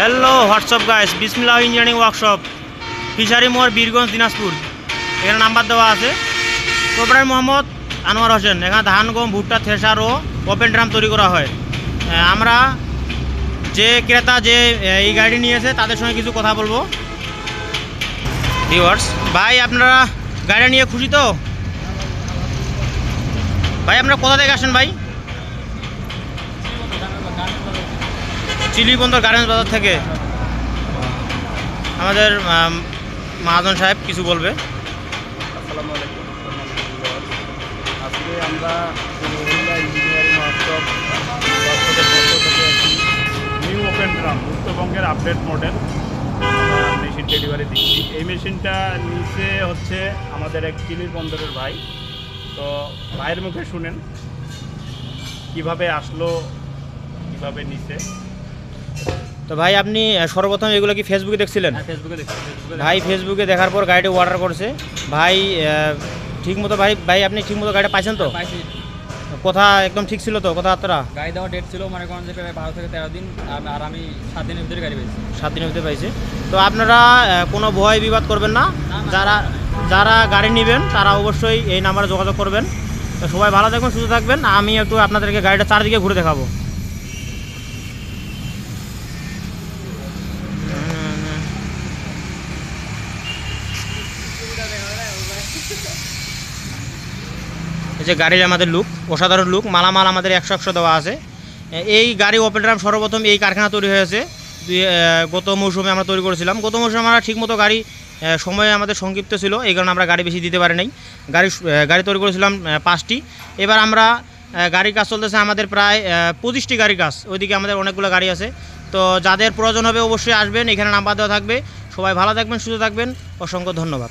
Hello WhatsApp guys Bismillah engineering workshop fishery মোড় বীরগঞ্জ দিনাজপুর এখানে number দেওয়া আছে। প্রোপ্রাইট মোহাম্মদ আনোয়ার হোসেন এখানে ধান, গম, ভুট্টা থেসার ও ওপেন ড্রাম তৈরি করা হয়। আমরা যে ক্রেতা যে এই গাড়ি নিয়েছে, তাদের সঙ্গে কিছু কথা বলব। ভিওয়ার্স ভাই, আপনারা গাড়ি নিয়ে খুশি তো? ভাই, আপনারা কোথা থেকে আসেন ভাই? চিলিবন্দর গার্মেন্টস বাজার থেকে। আমাদের মহাজন সাহেব কিছু বলবে। আসসালামু আলাইকুম আজকে আমরা নিউ ওপেন ড্রাম উত্তরবঙ্গের আপডেট মডেল মেশিন ডেলিভারি দিচ্ছি। এই মেশিনটা নিচে হচ্ছে আমাদের এক চিলির বন্দরের ভাই। তো ভাইয়ের মুখে শুনেন, কীভাবে আসলো, কীভাবে নিচে তো ভাই আপনি সর্বপ্রথম এগুলো কি ফেসবুকে দেখছিলেন? ফেসবুকে ভাই ফেসবুকে দেখার পর গাড়িটা অর্ডার করছে। ভাই ঠিক মতো ভাই ভাই আপনি ঠিক মতো গাড়িটা পাইছেন তো? পাইছি। কথা একদম ঠিক ছিল তো কথাবার্তা? গাড়ি দেওয়া ডেট ছিল মনে করেন যে প্রায় বারো থেকে তেরো দিন আর- আমি সাত দিনের ভিতরে গাড়ি পেয়েছি সাত দিনের ভিতরে পাইছে। তো আপনারা কোনো ভয় বিবাদ করবেন না। যারা যারা গাড়ি নেবেন তারা অবশ্যই এই নাম্বারে যোগাযোগ করবেন। তো সবাই ভালো থাকবেন সুস্থ থাকবেন। আমি একটু আপনাদেরকে গাড়িটা চারদিকে ঘুরে দেখাবো। এই যে গাড়ির আমাদের লুক অসাধারণ লুক মালামাল আমাদের একশো একশো দেওয়া আছে। এই গাড়ি ওপেন ড্রাম সর্বপ্রথম এই কারখানা তৈরি হয়েছে। গত মৌসুমে আমরা তৈরি করেছিলাম। গত মৌসুমে আমরা ঠিকমতো গাড়ি সময় আমাদের সংক্ষিপ্ত ছিল, এই কারণে আমরা গাড়ি বেশি দিতে পারি নাই। গাড়ি গাড়ি তৈরি করেছিলাম পাঁচটি। এবার আমরা গাড়ির কাজ চলতেছে আমাদের প্রায় পঁচিশটি গাড়ির কাজ। ওইদিকে আমাদের অনেকগুলো গাড়ি আছে। তো যাদের প্রয়োজন হবে অবশ্যই আসবেন, এখানে নাম্বার দেওয়া থাকবে। সবাই ভালো থাকবেন, সুস্থ থাকবেন। অসংখ্য ধন্যবাদ।